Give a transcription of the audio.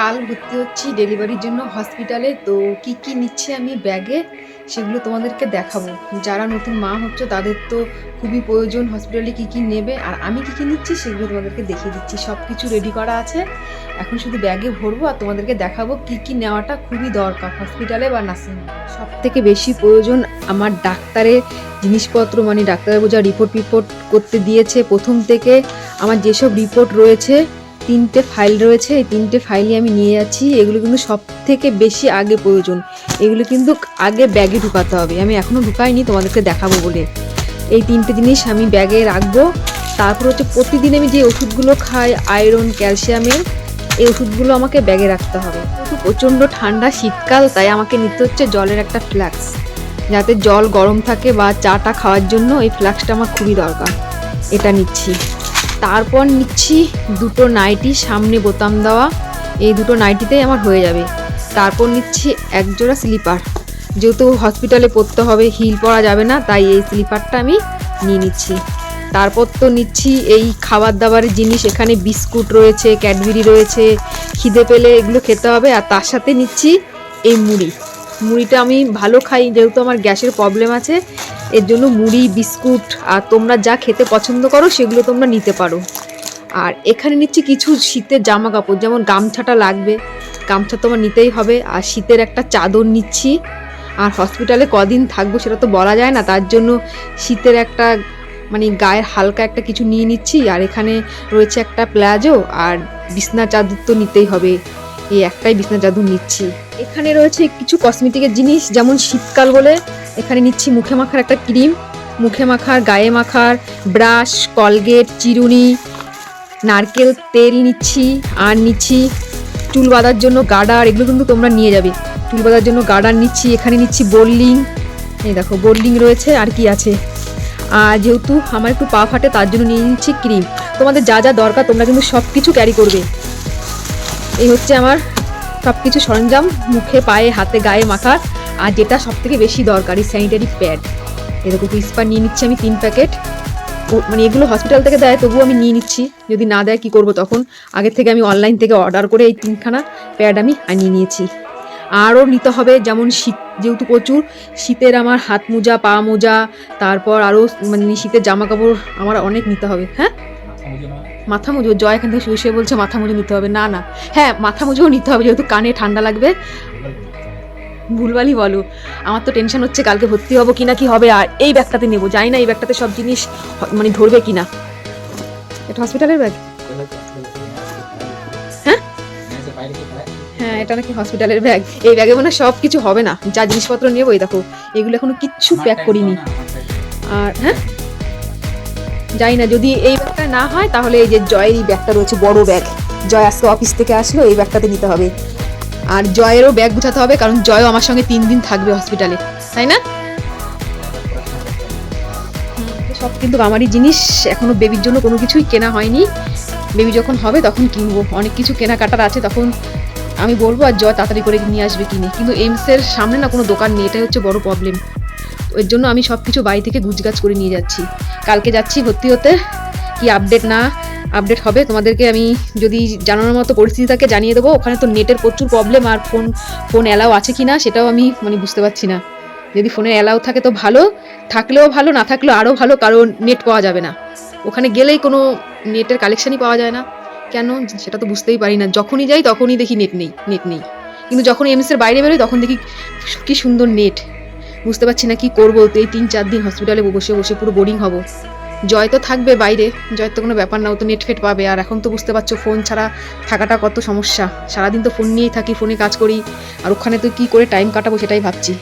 কাল ভর্তি হচ্ছি ডেলিভারির জন্য হসপিটালে, তো কি কি নিচ্ছে আমি ব্যাগে সেগুলো তোমাদেরকে দেখাবো। যারা নতুন মা হচ্ছে, তাদের তো খুবই প্রয়োজন হসপিটালে কি কি নেবে, আর আমি কি কি নিচ্ছি সেগুলো তোমাদেরকে দেখিয়ে দিচ্ছি। সব কিছু রেডি করা আছে। এখন শুধু ব্যাগে ভরবো আর তোমাদেরকে দেখাবো কি কি নেওয়াটা খুবই দরকার, হসপিটালে বা নার্সিং সব থেকে বেশি প্রয়োজন আমার ডাক্তারের জিনিসপত্র মানে ডাক্তারবাবু যা রিপোর্ট রিপোর্ট করতে দিয়েছে প্রথম থেকে, আমার যেসব রিপোর্ট রয়েছে তিনটে ফাইল রয়েছে, এই তিনটে ফাইলই আমি নিয়ে যাচ্ছি। এগুলো কিন্তু সব থেকে বেশি আগে প্রয়োজন। এগুলো কিন্তু আগে ব্যাগে ঢুকাতে হবে। আমি এখনও ঢুকাইনি, তোমাদেরকে দেখাবো বলে। এই তিনটে জিনিস আমি ব্যাগে রাখব। তারপর হচ্ছে প্রতিদিন আমি যে ওষুধগুলো খাই আয়রন ক্যালসিয়ামের এই ওষুধগুলো আমাকে ব্যাগে রাখতে হবে। প্রচণ্ড ঠান্ডা, শীতকাল, তাই আমাকে নিতে হচ্ছে জলের একটা ফ্ল্যাক্স যাতে জল গরম থাকে বা চাটা খাওয়ার জন্য এই ফ্ল্যাক্সটা আমার খুবই দরকার। এটা নিচ্ছি। তারপর নিচ্ছি দুটো নাইটি, সামনে বোতাম দেওয়া। এই দুটো নাইটিতেই আমার হয়ে যাবে। তারপর নিচ্ছি একজোড়া স্লিপার। যেহেতু হসপিটালে পরতে হবে হিল পরা যাবে না, তাই এই স্লিপারটা আমি নিয়ে নিচ্ছি। তারপর তো নিচ্ছি এই খাবার দাবারের জিনিস, এখানে বিস্কুট রয়েছে, ক্যাডবেরি রয়েছে, খিদে পেলে এগুলো খেতে হবে। আর তার সাথে নিচ্ছি এই মুড়ি। মুড়িটা আমি ভালো খাই, যেহেতু আমার গ্যাসের প্রবলেম আছে, এর জন্য মুড়ি, বিস্কুট আর তোমরা যা খেতে পছন্দ করো সেগুলো তোমরা নিতে পারো। আর এখানে নিচ্ছি কিছু শীতের জামা কাপড় যেমন গামছাটা লাগবে, গামছা তোমার নিতেই হবে। আর শীতের একটা চাদর নিচ্ছি। আর হসপিটালে কদিন থাকব সেটা তো বলা যায় না, তার জন্য শীতের একটা মানে গায়ের হালকা একটা কিছু নিয়ে নিচ্ছি। আর এখানে রয়েছে একটা প্লাজো আর বিছনা চাদর তো নিতেই হবে। এই একটাই বিছনা চাদর নিচ্ছি। এখানে রয়েছে কিছু কসমেটিকের জিনিস, যেমন শীতকাল বলে এখানে নিচ্ছি মুখে মাখার একটা ক্রিম। মুখে মাখার, গায়ে মাখার, ব্রাশ, কলগেট, চিরুনি, নারকেল, তেল নিচ্ছি, আর নিচ্ছি চুল বাঁধার জন্য গার্ডার, এগুলো কিন্তু তোমরা নিয়ে যাবে। চুল বাঁধার জন্য গার্ডার নিচ্ছি, এখানে নিচ্ছি বোল্ডিং। এই দেখো, বোল্ডিং রয়েছে আর কি আছে। আর যেহেতু আমার একটু পা ফাটে, তার জন্য নিয়ে নিচ্ছি ক্রিম। তোমাদের যা যা দরকার, তোমরা কিন্তু সব কিছু ক্যারি করবে। এই হচ্ছে আমার সব কিছু সরঞ্জাম, মুখে, পায়ে, হাতে, গায়ে মাখার আর যেটা সব থেকে বেশি দরকার স্যানিটারি প্যাড এরকম ইস্পার নিয়ে নিচ্ছি আমি তিন প্যাকেট মানে এগুলো হসপিটাল থেকে দেয়, তবুও আমি নিয়ে নিচ্ছি। যদি না দেয়, কি করব তখন? আগের থেকে আমি অনলাইন থেকে অর্ডার করে এই তিনখানা প্যাড আমি আনিয়ে নিয়েছি। আরও নিতে হবে, যেমন শীত, যেহেতু প্রচুর, শীতের আমার হাত মোজা, পা মোজা, তারপর আরও মানে শীতের জামা কাপড় আমার অনেক নিতে হবে হ্যাঁ? মাথা মুজো জয় এখান থেকে শুয়ে বলছে মাথা মুজো নিতে হবে। না না। হ্যাঁ মাথা মুজোও নিতে হবে, যেহেতু কানে ঠান্ডা লাগবে। ভুলভালই বলো। আমার তো টেনশন হচ্ছে, কালকে ভর্তি হব কিনা, কি হবে, আর এই ব্যাগটাতে নেব। জানি না এই ব্যাগটাতে সব জিনিস মানে ধরবে কিনা। এটা হসপিটালের ব্যাগ? হ্যাঁ? হ্যাঁ এটা নাকি হসপিটালের ব্যাগ। এই ব্যাগে মনে সব কিছু হবে না। যা জিনিসপত্র নেব, এই দেখো। এগুলো এখনও কিচ্ছু প্যাক করিনি। আর হ্যাঁ? জানি না, যদি এই ব্যাগটা না হয়, তাহলে এই যে জয়ের এই ব্যাগটা রয়েছে, বড় ব্যাগ। জয় আজকে অফিস থেকে আসলো, এই ব্যাগটাতে নিতে হবে। আর জয়েরও ব্যাগ গুছাতে হবে, কারণ জয়ও আমার সঙ্গে তিন দিন থাকবে হসপিটালে তাই না? সব কিন্তু আমারই জিনিস, এখনও বেবির জন্য কোনো কিছুই কেনা হয়নি। বেবি যখন হবে, তখন কিনবো। অনেক কিছু কেনাকাটার আছে, তখন আমি বলব আর জয় তাড়াতাড়ি করে নিয়ে আসবে কিনে। কিন্তু এমসের সামনে না কোনো দোকান নেই, এটাই হচ্ছে বড় প্রবলেম এর জন্য আমি সব কিছু বাড়ি থেকে গুজগাছ করে নিয়ে যাচ্ছি। কালকে যাচ্ছি ভর্তি হতে। কি আপডেট না আপডেট হবে তোমাদেরকে আমি যদি জানানোর মতো পরিস্থিতি থাকে জানিয়ে দেবো, ওখানে তো নেটের প্রচুর প্রবলেম আর ফোন ফোন অ্যালাও আছে কি না সেটাও আমি মানে বুঝতে পারছি না। যদি ফোনে অ্যালাও থাকে তো ভালো, থাকলেও ভালো, না থাকলেও আরও ভালো, কারণ নেট পাওয়া যাবে না। ওখানে গেলেই কোনো নেটের কালেকশনই পাওয়া যায় না। কেন? সেটা তো বুঝতেই পারি না। যখনই যাই তখনই দেখি নেট নেই নেট নেই। কিন্তু যখন এমএসের বাইরে বেরোই তখন দেখি কি সুন্দর নেট বুঝতে পারছি না কি করব। তো এই তিন চার দিন হসপিটালে বসে বসে পুরো বোরিং হব। জয় তো থাকবে বাইরে। জয় তো কোনো ব্যাপার না, ও তো নেট ফেট পাবে। আর এখন তো বুঝতে পারছ ফোন ছাড়া থাকাটা কত সমস্যা। সারাদিন তো ফোন নিয়েই থাকি ফোনে কাজ করি। আর ওখানে তো কি করে টাইম কাটাবো সেটাই ভাবছি।